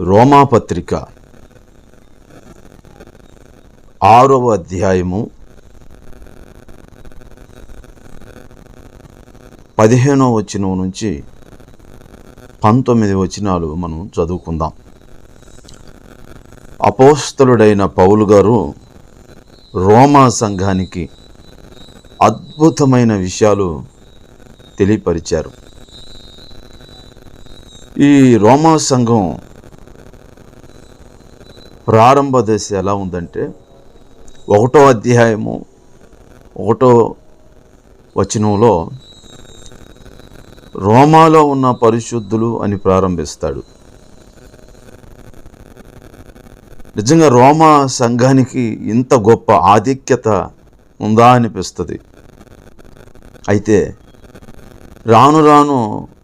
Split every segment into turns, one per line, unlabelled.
రోమాపత్రిక ఆరవ అధ్యాయము పదిహేనవ వచనం నుంచి పంతొమ్మిది వచనాలు మనం చదువుకుందాం. అపోస్తలుడైన పౌలు గారు రోమా సంఘానికి అద్భుతమైన విషయాలు తెలియపరిచారు. ఈ రోమా సంఘం ప్రారంభ దశ ఎలా ఉందంటే ఒకటో అధ్యాయము ఒకటో వచనంలో రోమాలో ఉన్న పరిశుద్ధులు అని ప్రారంభిస్తాడు. నిజంగా రోమా సంఘానికి ఇంత గొప్ప ఆధిక్యత ఉందా అనిపిస్తుంది. అయితే రాను రాను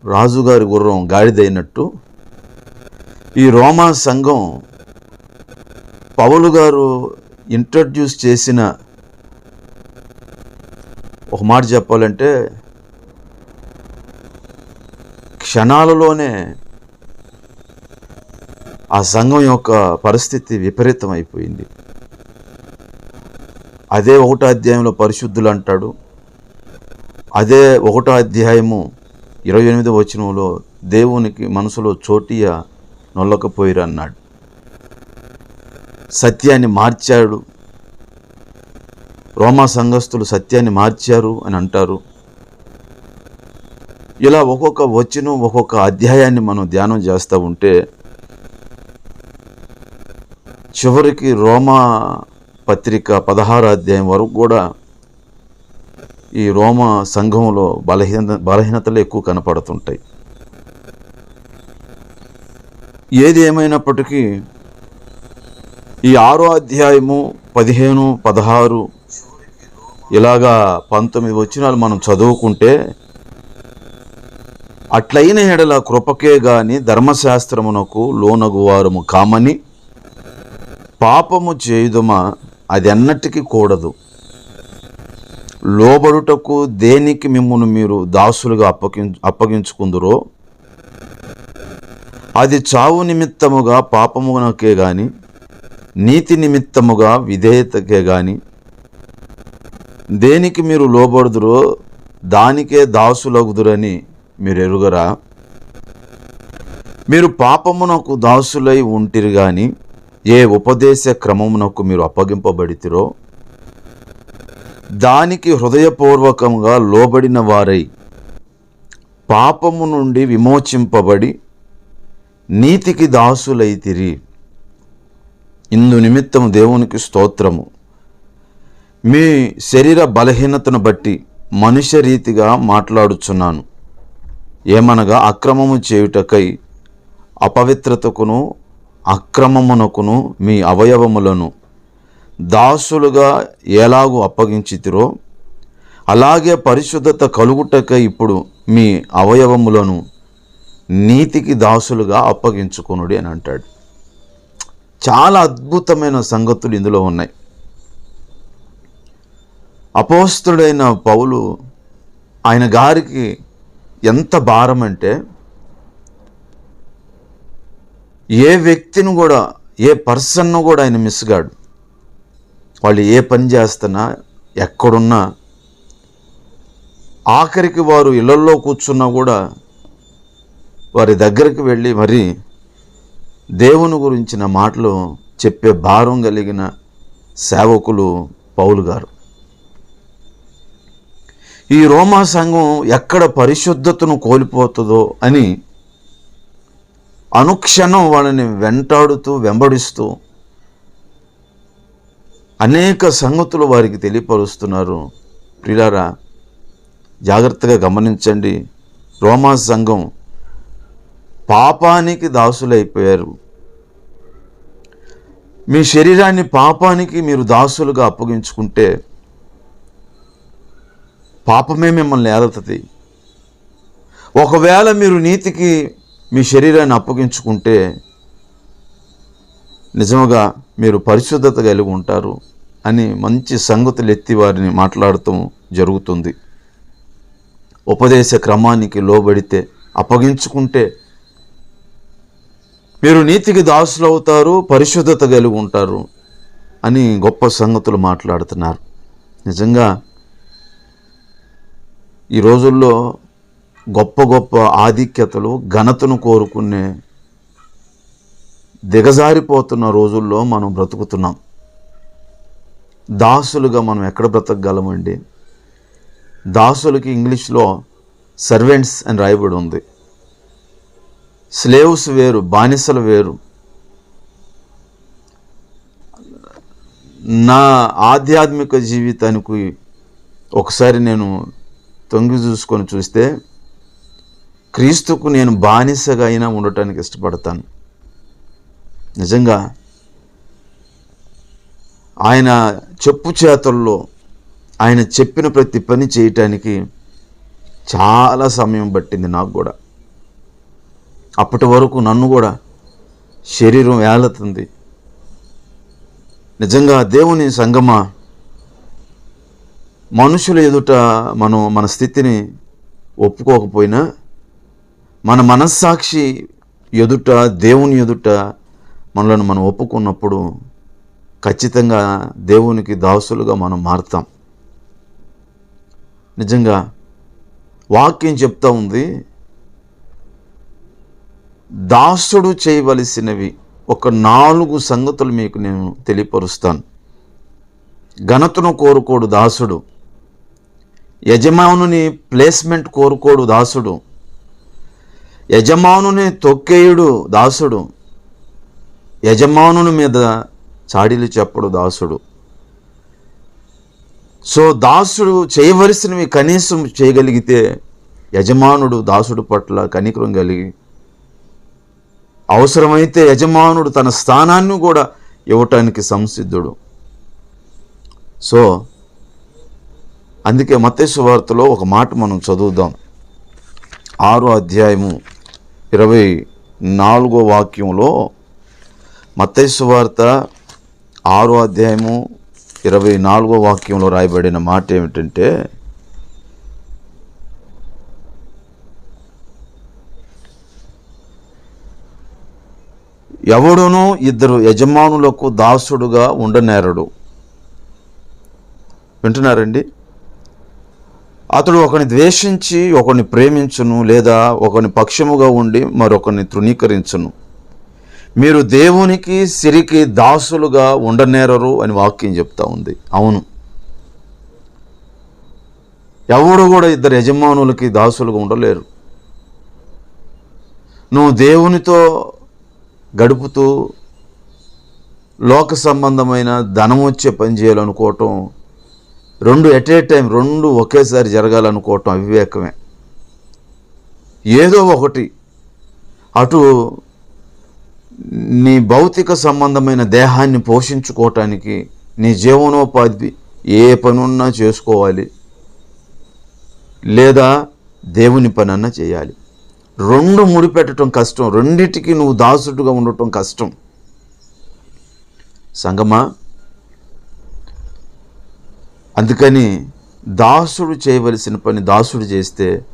రాజుగారి గుర్రం గాడిదైనట్టు ఈ రోమా సంఘం పౌలు గారు ఇంట్రడ్యూస్ చేసిన ఒక మాట చెప్పాలంటే క్షణాలలోనే ఆ సంఘం యొక్క పరిస్థితి విపరీతం అయిపోయింది అదే ఒకటో అధ్యాయంలో పరిశుద్ధులు అంటాడు. అదే ఒకటో అధ్యాయము ఇరవై ఎనిమిది వచనంలో దేవునికి మనసులో చోటియ నొల్లకపోయిరన్నాడు. సత్యాన్ని మార్చాడు. రోమా సంఘస్థులు సత్యాన్ని మార్చారు అని అంటారు. ఇలా ఒక్కొక్క వచనం ఒక్కొక్క అధ్యాయాన్ని మనం ధ్యానం చేస్తూ ఉంటే చివరికి రోమా పత్రిక పదహారు అధ్యాయం వరకు కూడా ఈ రోమా సంఘంలో బలహీన బలహీనతలు ఎక్కువ కనపడుతుంటాయి. ఏది ఏమైనప్పటికీ ఈ ఆరో అధ్యాయము పదిహేను పదహారు ఇలాగా పంతొమ్మిది వచ్చినాలు మనం చదువుకుంటే అట్లయిన ఎడల కృపకే గాని ధర్మశాస్త్రమునకు లోనగు వారము కామని పాపము చేయుదుమా అది అన్నటికీ కూడదు. లోబడుటకు దేనికి మిమ్మును మీరు దాసులుగా అప్పగి అప్పగించుకుందురో అది చావు నిమిత్తముగా పాపమునకే కానీ నీతి నిమిత్తముగా విధేయతకే గాని దేనికి మీరు లోబడుదురో దానికే దాసులగుదురని మీరు ఎరుగరా మీరు పాపమునకు దాసులై ఉంటిరు గాని ఏ ఉపదేశ క్రమమునకు మీరు అప్పగింపబడితిరో దానికి హృదయపూర్వకంగా లోబడిన వారై పాపము నుండి విమోచింపబడి నీతికి దాసులైతిరి. ఇందు నిమిత్తము దేవునికి స్తోత్రము. మీ శరీర బలహీనతను బట్టి మనుష్య రీతిగా మాట్లాడుచున్నాను. ఏమనగా అక్రమము చేయుటకై అపవిత్రతకును అక్రమమునకును మీ అవయవములను దాసులుగా ఎలాగూ అప్పగించితిరో అలాగే పరిశుద్ధత కలుగుటకై ఇప్పుడు మీ అవయవములను నీతికి దాసులుగా అప్పగించుకొనుడి అని అంటాడు. చాలా అద్భుతమైన సంగతులు ఇందులో ఉన్నాయి. అపోస్తుడైన పౌలు ఆయన గారికి ఎంత భారం అంటే ఏ వ్యక్తిని కూడా ఏ పర్సన్ను కూడా ఆయన మిస్గాడు వాళ్ళు ఏ పని చేస్తున్నా ఎక్కడున్నా ఆఖరికి వారు ఇళ్ళలో కూర్చున్నా కూడా వారి దగ్గరికి వెళ్ళి మరి దేవుని గురించిన మాటలు చెప్పే భారం కలిగిన సేవకులు పౌలు గారు. ఈ రోమా సంఘం ఎక్కడ పరిశుద్ధతను కోల్పోతుందో అని అనుక్షణం వాళ్ళని వెంటాడుతూ వెంబడిస్తూ అనేక సంగతులు వారికి తెలియపరుస్తున్నారు. ప్రిలారా జాగ్రత్తగా గమనించండి. రోమా సంఘం పాపానికి దాసులైపోయారు. మీ శరీరాన్ని పాపానికి మీరు దాసులుగా అప్పగించుకుంటే పాపమే మిమ్మల్ని ఏలుతుంది ఒకవేళ మీరు నీతికి మీ శరీరాన్ని అప్పగించుకుంటే నిజముగా మీరు పరిశుద్ధత కలిగి ఉంటారు అని మంచి సంగతులు ఎత్తి వారిని మాట్లాడటం జరుగుతుంది. ఉపదేశ క్రమానికి లోబడితే అప్పగించుకుంటే మీరు నీతికి దాసులు అవుతారు పరిశుద్ధత కలిగి ఉంటారు అని గొప్ప సంగతులు మాట్లాడుతున్నారు. నిజంగా ఈ రోజుల్లో గొప్ప గొప్ప ఆధిక్యతలు ఘనతను కోరుకునే దిగజారిపోతున్న రోజుల్లో మనం బ్రతుకుతున్నాం. దాసులుగా మనం ఎక్కడ బ్రతకగలమండి? దాసులకి ఇంగ్లీష్లో సర్వెంట్స్ అని రాయబడి ఉంది. స్లేవ్స్ వేరు బానిసలు వేరు. నా ఆధ్యాత్మిక జీవితానికి ఒకసారి నేను తొంగి చూసుకొని చూస్తే క్రీస్తుకు నేను బానిసగా అయినా ఉండటానికి ఇష్టపడతాను. నిజంగా ఆయన చెప్పు చేతల్లో ఆయన చెప్పిన ప్రతి పని చేయటానికి చాలా సమయం పట్టింది నాకు కూడా. అప్పటి వరకు నన్ను కూడా శరీరం వేలుతుంది నిజంగా దేవుని సంగమా మనుషుల ఎదుట మనం మన స్థితిని ఒప్పుకోకపోయినా మన మనస్సాక్షి ఎదుట దేవుని ఎదుట మనలను మనం ఒప్పుకున్నప్పుడు ఖచ్చితంగా దేవునికి దాసులుగా మనం మారుతాం. నిజంగా వాక్యం చెప్తా ఉంది దాసుడు చేయవలసినవి ఒక నాలుగు సంగతులు మీకు నేను తెలియపరుస్తాను. ఘనతను కోరుకోడు దాసుడు. యజమానుని ప్లేస్మెంట్ కోరుకోడు దాసుడు. యజమానుని తొక్కేయుడు దాసుడు. యజమానుని మీద చాడీలు చెప్పడు దాసుడు. సో దాసుడు చేయవలసినవి కనీసం చేయగలిగితే యజమానుడు దాసుడు పట్ల కనికరం కలిగి అవసరమైతే యజమానుడు తన స్థానాన్ని కూడా ఇవ్వటానికి సంసిద్ధుడు. సో అందుకే మత్తేసు వార్తలో ఒక మాట మనం చదువుదాం. ఆరో అధ్యాయము ఇరవై నాలుగో వాక్యంలో మత్తైసు వార్త ఆరో అధ్యాయము ఇరవై నాలుగో వాక్యంలో రాయబడిన మాట ఏమిటంటే ఎవడునూ ఇద్దరు యజమానులకు దాసుడుగా ఉండనేరడు. వింటున్నారండి? అతడు ఒకని ద్వేషించి ఒకని ప్రేమించును లేదా ఒకని పక్షముగా ఉండి మరొకని తృణీకరించును. మీరు దేవునికి సిరికి దాసులుగా ఉండనేరరు అని వాక్యం చెప్తా ఉంది. అవును. ఎవడు కూడా ఇద్దరు యజమానులకి దాసులుగా ఉండలేరు. నువ్వు దేవునితో గడుపుతూ లోక సంబంధమైన ధనం వచ్చే పని చేయాలనుకోవటం రెండు ఎట్ ఏ టైం రెండు ఒకేసారి జరగాలనుకోవటం అవివేకమే. ఏదో ఒకటి. అటు నీ భౌతిక సంబంధమైన దేహాన్ని పోషించుకోవటానికి నీ జీవనోపాధి ఏ పనున్నా చేసుకోవాలి. లేదా దేవుని పనన్నా చేయాలి. రెండు ముడిపెట్టడం కష్టం. రెండిటికి నువ్వు దాసుడుగా ఉండటం కష్టం. సంగమా అందుకని దాసుడు చేయవలసిన పని దాసుడు చేస్తే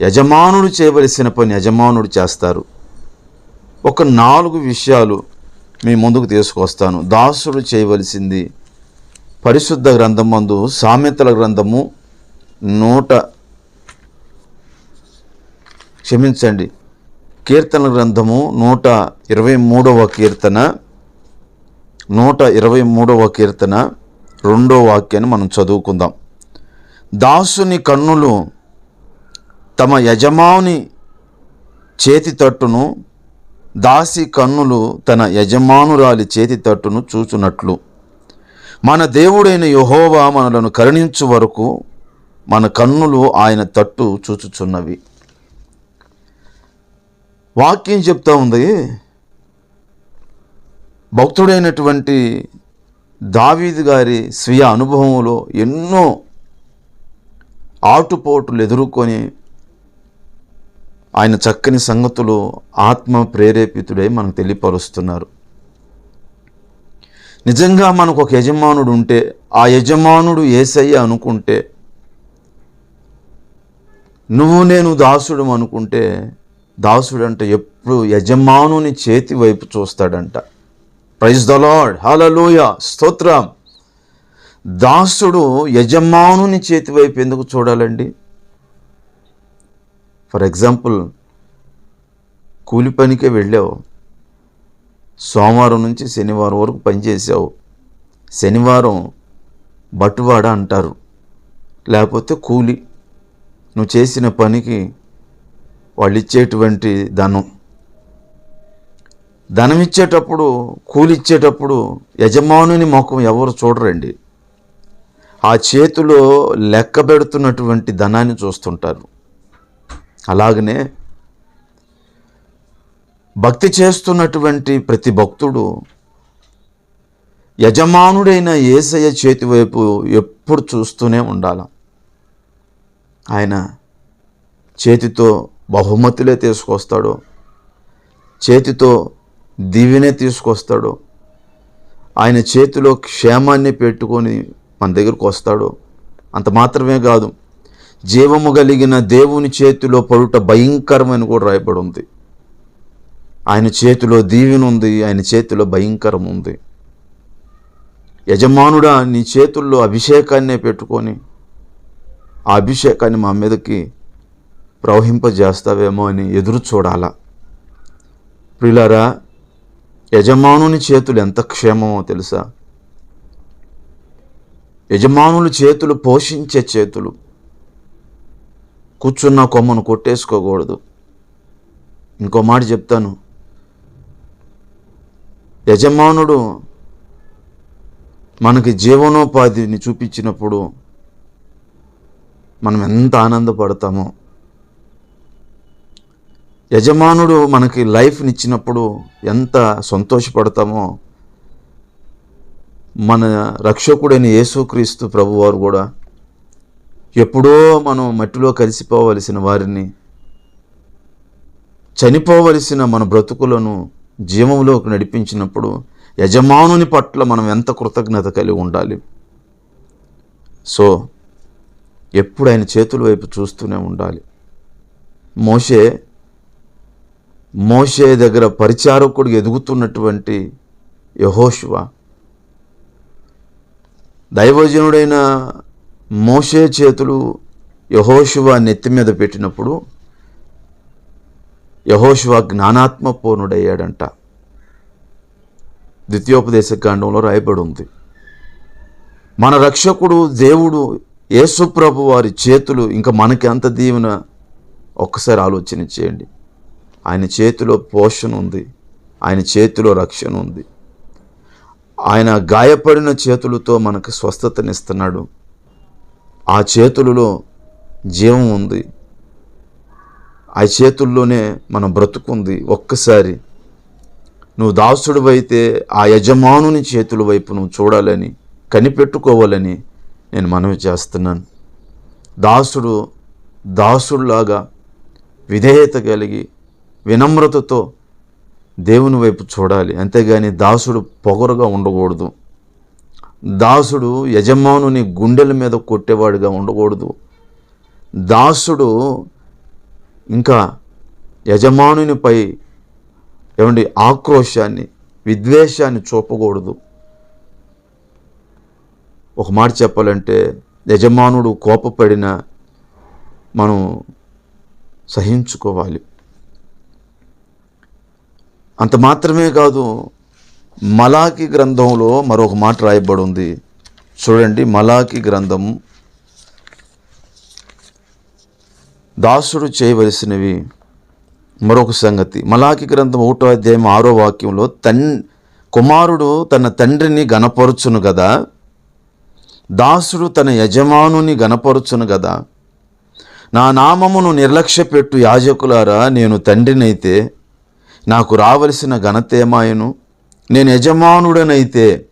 యజమానుడు చేయవలసిన పని యజమానుడు చేస్తారు. ఒక నాలుగు విషయాలు మీ ముందుకు తీసుకొస్తాను. దాసుడు చేయవలసింది పరిశుద్ధ గ్రంథం మందు సామెతల గ్రంథము నూట క్షమించండి. కీర్తన గ్రంథము నూట ఇరవై మూడవ కీర్తన నూట ఇరవై మూడవ కీర్తన రెండో వాక్యాన్ని మనం చదువుకుందాం. దాసుని కన్నులు తమ యజమాని చేతి తట్టును దాసి కన్నులు తన యజమానురాలి చేతి తట్టును చూచునట్లు. మన దేవుడైన యహోవా మనలను కరుణించు వరకు మన కన్నులు ఆయన తట్టు చూచుచున్నవి. వాక్యం చెప్తా ఉంది. భక్తుడైనటువంటి దావీదు గారి స్వీయ అనుభవంలో ఎన్నో ఆటుపోటులు ఎదుర్కొని ఆయన చక్కని సంగతులు ఆత్మ ప్రేరేపితుడై మనకు తెలియపరుస్తున్నారు. నిజంగా మనకు ఒక యజమానుడు ఉంటే ఆ యజమానుడు ఏసయ్య అనుకుంటే నువ్వు నేను దాసుడు అనుకుంటే దాసుడు అంటే ఎప్పుడు యజమానుని చేతి వైపు చూస్తాడంట. ప్రైజ్ ద లార్డ్ హల్లెలూయా స్తోత్రం. దాసుడు యజమానుని చేతి వైపు ఎందుకు చూడాలండి? ఫర్ ఎగ్జాంపుల్ కూలి పనికే వెళ్ళావు. సోమవారం నుంచి శనివారం వరకు పనిచేసావు శనివారం బట్టువాడ అంటారు. లేకపోతే కూలి. నువ్వు చేసిన పనికి వాళ్ళు ఇచ్చేటువంటి ధనం. ధనం ఇచ్చేటప్పుడు కూలి ఇచ్చేటప్పుడు యజమానుని ముఖం ఎవరు చూడరండి? ఆ చేతిలో లెక్క పెడుతున్నటువంటి ధనాన్ని చూస్తుంటారు. అలాగనే భక్తి చేస్తున్నటువంటి ప్రతి భక్తుడు యజమానుడైన ఏసయ్య చేతి వైపు ఎప్పుడు చూస్తూనే ఉండాలి. ఆయన చేతితో బహుమతులే తీసుకొస్తాడు. చేతితో దీవినే తీసుకొస్తాడు. ఆయన చేతిలో క్షేమాన్ని పెట్టుకొని మన దగ్గరకు వస్తాడు. అంత మాత్రమే కాదు జీవము కలిగిన దేవుని చేతిలో పడుట భయంకరమని కూడా రాయబడి ఉంది. ఆయన చేతిలో దీవెన ఉంది ఆయన చేతిలో భయంకరం ఉంది. యజమానుడా నీ చేతుల్లో అభిషేకాన్నే పెట్టుకొని ఆ అభిషేకాన్ని మా మీదకి ప్రవహింపజేస్తావేమో అని ఎదురు చూడాలా. ప్రియులారా యజమానుని చేతులు ఎంత క్షేమమో తెలుసా? యజమానుల చేతులు పోషించే చేతులు. కూర్చున్న కొమ్మను కొట్టేసుకోకూడదు. ఇంకో మాట చెప్తాను. యజమానుడు మనకి జీవనోపాధిని చూపించినప్పుడు మనం ఎంత ఆనందపడతామో యజమానుడు మనకి లైఫ్ని ఇచ్చినప్పుడు ఎంత సంతోషపడతామో మన రక్షకుడైన యేసుక్రీస్తు ప్రభువారు కూడా ఎప్పుడో మనం మట్టిలో కలిసిపోవలసిన వారిని చనిపోవలసిన మన బ్రతుకులను జీవంలోకి నడిపించినప్పుడు యజమానుని పట్ల మనం ఎంత కృతజ్ఞత కలిగి ఉండాలి. సో ఎప్పుడు ఆయన చేతుల వైపు చూస్తూనే ఉండాలి. మోషే మోషే దగ్గర పరిచారకుడు ఎదుగుతున్నటువంటి యహోశివ దైవజనుడైన మోషే చేతులు యహోశివ నెత్తి మీద పెట్టినప్పుడు యహోశివ జ్ఞానాత్మ పూర్ణుడయ్యాడంట ద్వితీయోపదేశ కాండంలో రాయబడి ఉంది మన రక్షకుడు దేవుడు యేసుప్రభు వారి చేతులు ఇంకా మనకి అంత దీవెన ఒక్కసారి ఆలోచన చేయండి. ఆయన చేతిలో పోషణ ఉంది. ఆయన చేతిలో రక్షణ ఉంది. ఆయన గాయపడిన చేతులతో మనకు స్వస్థతనిస్తున్నాడు. ఆ చేతులలో జీవం ఉంది. ఆ చేతుల్లోనే మన బ్రతుకుంది ఒక్కసారి. నువ్వు దాసుడివైతే ఆ యజమానుని చేతుల వైపు నువ్వు చూడాలని కనిపెట్టుకోవాలని నేను మనవి చేస్తున్నాను. దాసుడు దాసుడిలాగా విధేయత కలిగి వినమ్రతతో దేవుని వైపు చూడాలి. అంతేగాని దాసుడు పొగరుగా ఉండకూడదు. దాసుడు యజమానుని గుండెల మీద కొట్టేవాడిగా ఉండకూడదు. దాసుడు ఇంకా యజమానునిపై ఏమండి ఆక్రోశాన్ని విద్వేషాన్ని చూపకూడదు. ఒక మాట చెప్పాలంటే యజమానుడు కోపపడిన మనం సహించుకోవాలి. అంత మాత్రమే కాదు మలాకి గ్రంథంలో మరొక మాట రాయబడి ఉంది చూడండి మలాకి గ్రంథం దాసుడు చేయవలసినవి. మరొక సంగతి మలాకి గ్రంథం ఒకటో అధ్యాయం ఆరో వాక్యంలో తన్ కుమారుడు తన తండ్రిని గనపరుచును కదా దాసుడు తన యజమానుని గనపరుచును కదా నా నామమును నిర్లక్ష్యపెట్టు యాజకులారా నేను తండ్రినైతే నాకు రావలసిన ఘనతేమాయను నేను యజమానుడనైతే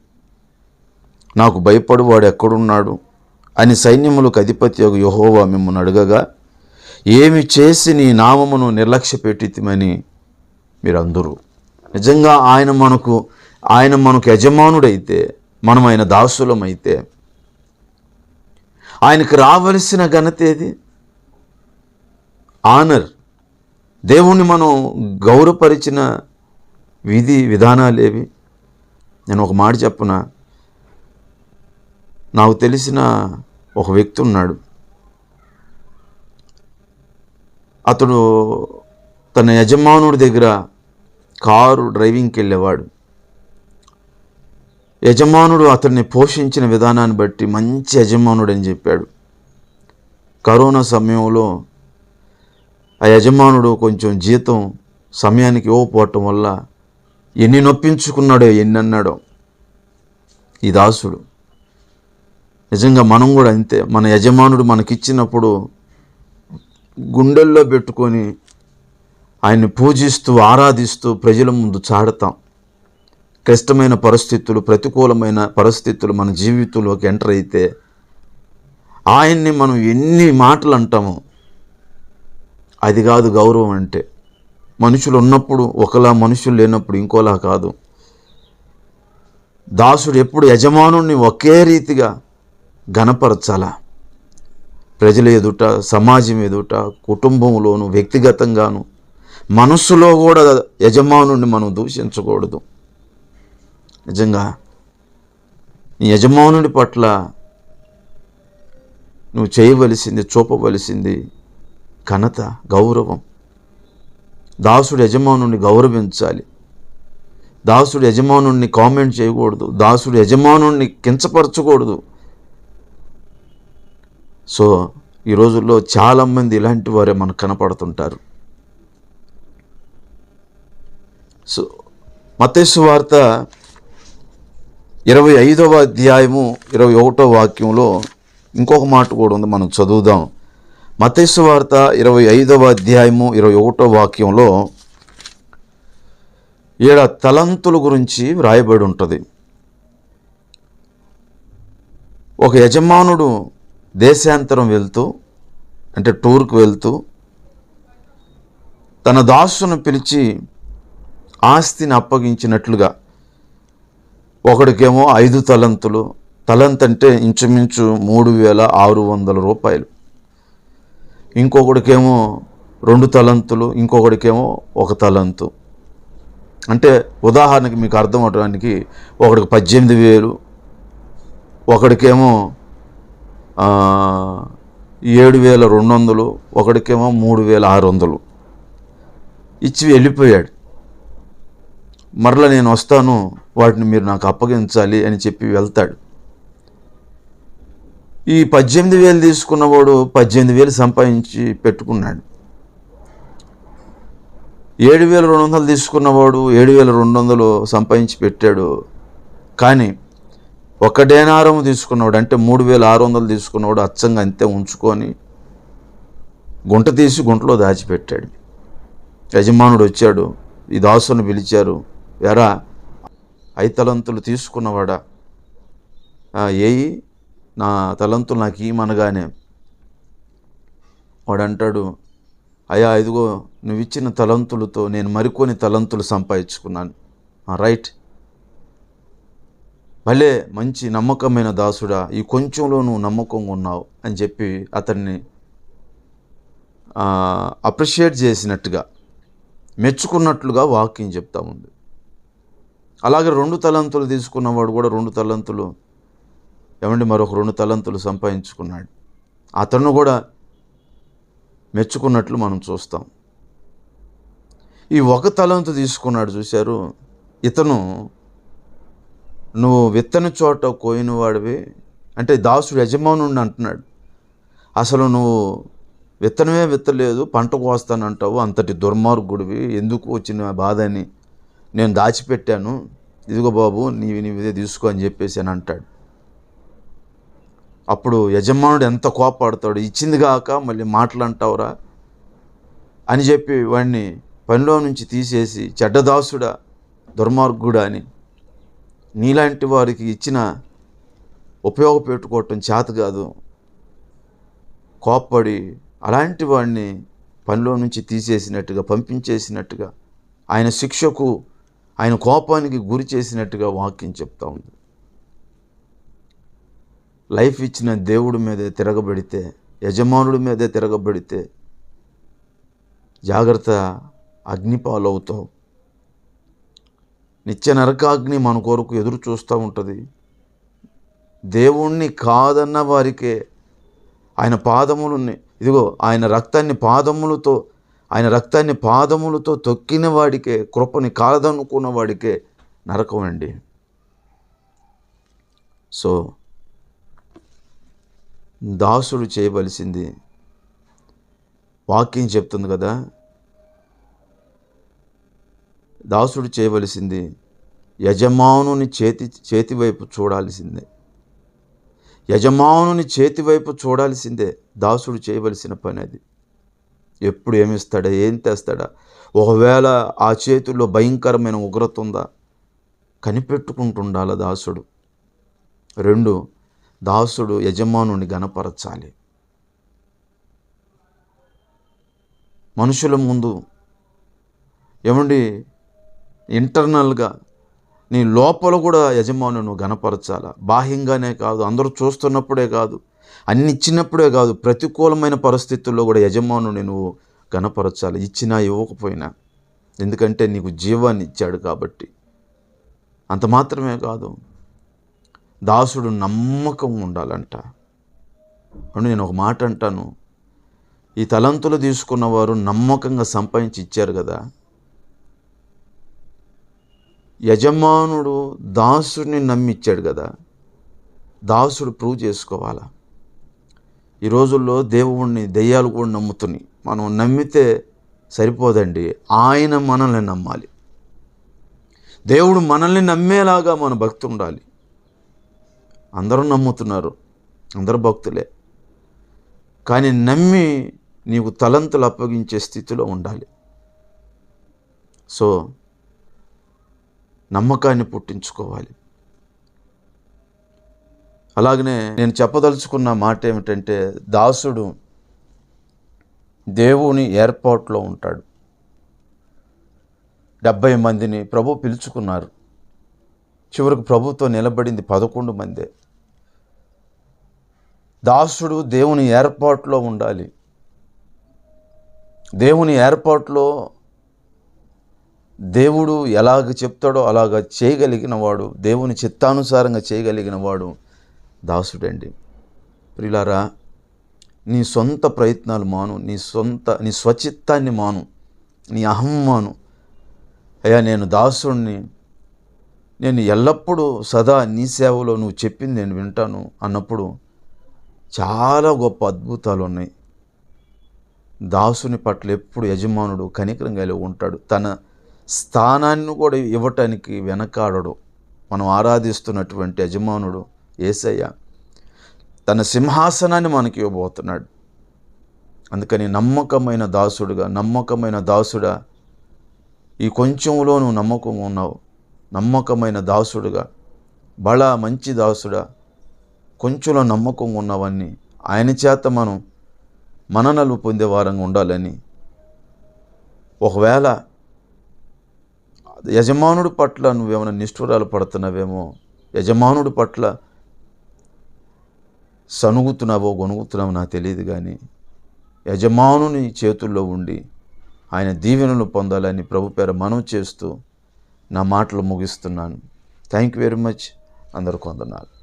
నాకు భయపడువాడు ఎక్కడున్నాడు? అని సైన్యములకు అధిపతి యొక్క యహోవా మిమ్మల్ని అడగగా ఏమి చేసి నీ నామమును నిర్లక్ష్య పెట్టిమని మీరు అందరూ నిజంగా ఆయన మనకు ఆయన మనకు యజమానుడైతే మనం ఆయన దాసులమైతే ఆయనకు రావలసిన ఘనత ఏది? ఆనర్ దేవుణ్ణి మనం గౌరవపరిచిన విధి విధానాలేవి నేను ఒక మాట చెప్పున? నాకు తెలిసిన ఒక వ్యక్తి ఉన్నాడు. అతడు తన యజమానుడి దగ్గర కారు డ్రైవింగ్కి వెళ్ళేవాడు. యజమానుడు అతన్ని పోషించిన విధానాన్ని బట్టి మంచి యజమానుడు అని చెప్పాడు. కరోనా సమయంలో ఆ యజమానుడు కొంచెం జీతం సమయానికి ఇవ్వకపోవటం వల్ల ఎన్ని నొప్పించుకున్నాడో ఎన్ని అన్నాడో. ఈ దాసుడు. నిజంగా మనం కూడా అంతే. మన యజమానుడు మనకిచ్చినప్పుడు గుండెల్లో పెట్టుకొని ఆయన్ని పూజిస్తూ ఆరాధిస్తూ ప్రజల ముందు చాడతాం. క్లిష్టమైన పరిస్థితులు ప్రతికూలమైన పరిస్థితులు మన జీవితంలోకి ఎంటర్ అయితే ఆయన్ని మనం ఎన్ని మాటలు అంటామో అది కాదు గౌరవం అంటే. మనుషులు ఉన్నప్పుడు ఒకలా మనుషులు లేనప్పుడు ఇంకోలా కాదు. దాసుడు ఎప్పుడు యజమానుణ్ణి ఒకే రీతిగా గణపరచాలా. ప్రజల ఎదుట సమాజం ఎదుట కుటుంబంలోను వ్యక్తిగతంగాను మనస్సులో కూడా యజమానుణ్ణి మనం దూషించకూడదు. నిజంగా నీ యజమానుడి పట్ల నువ్వు చేయవలసింది చూపవలసింది ఘనత గౌరవం. దాసుడు యజమానుని గౌరవించాలి. దాసుడు యజమానుణ్ణి కామెంట్ చేయకూడదు. దాసుడు యజమానుణ్ణి కించపరచకూడదు. సో ఈ రోజుల్లో చాలామంది ఇలాంటి వారే మనకు కనపడుతుంటారు. సో మతేసు వార్త ఇరవై ఐదవ అధ్యాయము ఇరవై ఒకటో వాక్యంలో ఇంకొక మాట కూడా ఉంది. మనం చదువుదాం. మతేసు వార్త ఇరవై ఐదవ అధ్యాయము ఇరవై ఒకటో వాక్యంలో ఈడ తలంతుల గురించి వ్రాయబడి ఉంటుంది. ఒక యజమానుడు దేశాంతరం వెళ్తూ అంటే టూర్కి వెళ్తూ తన దాసును పిలిచి ఆస్తిని అప్పగించినట్లుగా ఒకడికేమో ఐదు తలంతులు తలంత్ అంటే ఇంచుమించు మూడు వేల ఆరు వందల రూపాయలు. ఇంకొకడికేమో రెండు తలంతులు ఇంకొకడికేమో ఒక తలంతు. అంటే ఉదాహరణకి మీకు అర్థం అవడానికి ఒకడికి పద్దెనిమిది వేలు ఒకడికేమో ఏడు వేల రెండు వందలు ఒకడికేమో మూడు వేల ఆరు వందలు. ఇచ్చి వెళ్ళిపోయాడు. మరలా నేను వస్తాను వాటిని మీరు నాకు అప్పగించాలి అని చెప్పి వెళ్తాడు. ఈ పద్దెనిమిది వేలు తీసుకున్నవాడు పద్దెనిమిది వేలు సంపాదించి పెట్టుకున్నాడు. ఏడు వేల రెండు వందలు తీసుకున్నవాడు ఏడు వేల రెండు వందలు సంపాదించి పెట్టాడు. కానీ ఒక డేనారం తీసుకున్నవాడు అంటే మూడు వేల ఆరు వందలు తీసుకున్నవాడు అచ్చంగా అంతే ఉంచుకొని గుంట తీసి గుంటలో దాచిపెట్టాడు. యజమానుడు వచ్చాడు ఈ దాసును పిలిచారు ఎరా ఐతలంతులు తీసుకున్నవాడా? ఏయి? నా తలంతులు నాకు ఇమ్మనగానే వాడు అంటాడు అయ్యా ఇదిగో నువ్వు ఇచ్చిన తలంతులతో నేను మరికొన్ని తలంతులు సంపాదించుకున్నాను. రైట్. భలే మంచి నమ్మకమైన దాసుడా ఈ కొంచెంలో నువ్వు నమ్మకంగా ఉన్నావు అని చెప్పి అతన్ని అప్రిషియేట్ చేసినట్టుగా మెచ్చుకున్నట్లుగా వాక్యం చెప్తా ఉంది. అలాగే రెండు తలంతులు తీసుకున్నవాడు కూడా రెండు తలంతులు ఏమండి మరొక రెండు తలంతులు సంపాదించుకున్నాడు? అతను కూడా మెచ్చుకున్నట్లు మనం చూస్తాం. ఈ ఒక తలంతు తీసుకున్నాడు చూశారు? ఇతను నువ్వు విత్తన చోట కోయినవాడివి అంటే దాసుడు యజమానుడిని అంటున్నాడు. అసలు నువ్వు విత్తనమే విత్తలేదు పంట కోస్తానంటావు అంతటి దుర్మార్గుడివి ఎందుకు వచ్చిన బాధ అని నేను దాచిపెట్టాను? ఇదిగో బాబు నీవి నీవిదే తీసుకో అని చెప్పేసి అని అంటాడు. అప్పుడు యజమానుడు ఎంత కోపాడతాడు ఇచ్చింది కాక మళ్ళీ మాటలు అంటావురా అని చెప్పి వాడిని పనిలో నుంచి తీసేసి చెడ్డదాసుడా దుర్మార్గుడా అని నీలాంటి వారికి ఇచ్చిన ఉపయోగపెట్టుకోవటం చేత కాదు. కోప్పడి అలాంటి వాడిని పనిలో నుంచి తీసేసినట్టుగా పంపించేసినట్టుగా ఆయన శిక్షకు ఆయన కోపానికి గురి చేసినట్టుగా వాక్యం చెప్తా ఉంది. లైఫ్ ఇచ్చిన దేవుడి మీదే తిరగబడితే యజమానుడి మీదే తిరగబడితే జాగ్రత్త అగ్నిపాలవుతావు. నిత్య నరకాగ్ని మన కొరకు ఎదురు చూస్తూ ఉంటుంది. దేవుణ్ణి కాదన్న వారికే ఆయన పాదములని ఇదిగో ఆయన రక్తాన్ని పాదములతో ఆయన రక్తాన్ని పాదములతో తొక్కిన వాడికే కృపని కాదనుకున్న వాడికే నరకం అండి సో దాసుడు చేయవలసింది. వాక్యం చెప్తుంది కదా. దాసుడు చేయవలసింది యజమానుని చేతి చేతివైపు చూడాల్సిందే. యజమానుని చేతివైపు చూడాల్సిందే దాసుడు చేయవలసిన పని అది. ఎప్పుడు ఏమిస్తాడా? ఏం తెస్తాడా? ఒకవేళ ఆ చేతుల్లో భయంకరమైన ఉగ్రత ఉందా? కనిపెట్టుకుంటుండాల దాసుడు? రెండు దాసుడు యజమానుని గనపరచాలి మనుషుల ముందు ఏమండి ఇంటర్నల్గా నీ లోపల కూడా యజమానును గణపరచాలా? బాహ్యంగానే కాదు అందరూ చూస్తున్నప్పుడే కాదు అన్ని ఇచ్చినప్పుడే కాదు ప్రతికూలమైన పరిస్థితుల్లో కూడా యజమానుని నువ్వు గనపరచాలి ఇచ్చినా ఇవ్వకపోయినా. ఎందుకంటే నీకు జీవాన్ని ఇచ్చాడు కాబట్టి. అంత మాత్రమే కాదు. దాసుడు నమ్మకం ఉండాలంట. అవును నేను ఒక మాట అంటాను. ఈ తలంతులు తీసుకున్నవారు నమ్మకంగా సంపాదించి ఇచ్చారు కదా. యజమానుడు దాసుడిని నమ్మిచ్చాడు కదా. దాసుడు ప్రూవ్ చేసుకోవాలా? ఈ రోజుల్లో దేవుణ్ణి దెయ్యాలు కూడా నమ్ముతున్నాయి. మనం నమ్మితే సరిపోదండి. ఆయన మనల్ని నమ్మాలి. దేవుడు మనల్ని నమ్మేలాగా మన భక్తి ఉండాలి. అందరూ నమ్ముతున్నారు. అందరు భక్తులే. కానీ నమ్మి నీకు తలంతులు అప్పగించే స్థితిలో ఉండాలి. సో నమ్మకాన్ని పుట్టించుకోవాలి. అలాగనే నేను చెప్పదలుచుకున్న మాట ఏమిటంటే దాసుడు దేవుని ఏర్పాట్లో ఉంటాడు. డెబ్భై మందిని ప్రభు పిలుచుకున్నారు. చివరికి ప్రభుత్వం నిలబడింది పదకొండు మందే. దాసుడు దేవుని ఏర్పాటులో ఉండాలి. దేవుని ఏర్పాటులో దేవుడు ఎలాగ చెప్తాడో అలాగ చేయగలిగిన వాడు దేవుని చిత్తానుసారంగా చేయగలిగిన వాడు దాసుడండి. ప్రిలారా నీ సొంత ప్రయత్నాలు మాను నీ సొంత నీ స్వచిత్తాన్ని మాను నీ అహం మాను. అయ్యా నేను దాసుడిని నేను ఎల్లప్పుడూ సదా నీ సేవలో నువ్వు చెప్పింది నేను వింటాను అన్నప్పుడు చాలా గొప్ప అద్భుతాలు ఉన్నాయి. దాసుని పట్ల ఎప్పుడు యజమానుడు కనికరం కలిగి ఉంటాడు. తన స్థానాన్ని కూడా ఇవ్వటానికి వెనకాడడు. మనం ఆరాధిస్తున్నటువంటి యజమానుడు ఏసయ్య తన సింహాసనాన్ని మనకి ఇవ్వబోతున్నాడు. అందుకని నమ్మకమైన దాసుడుగా నమ్మకమైన దాసుడా ఈ కొంచెంలో నువ్వు నమ్మకం ఉన్నావు. నమ్మకమైన దాసుడుగా బళ మంచి దాసుడా కొంచెంలో నమ్మకం ఉన్నవన్నీ ఆయన చేత మనం మననలు పొందే వారంగా ఉండాలని. ఒకవేళ యజమానుడి పట్ల నువ్వేమైనా నిష్ఠురాలు పడుతున్నావేమో యజమానుడి పట్ల సనుగుతున్నావో గొనుగుతున్నావో నాకు తెలియదు కానీ యజమానుని చేతుల్లో ఉండి ఆయన దీవెనలు పొందాలని ప్రభు పేర మనం చేస్తూ నా మాటలు ముగిస్తున్నాను. థ్యాంక్ యూ వెరీ మచ్ అందరు వందనాలు.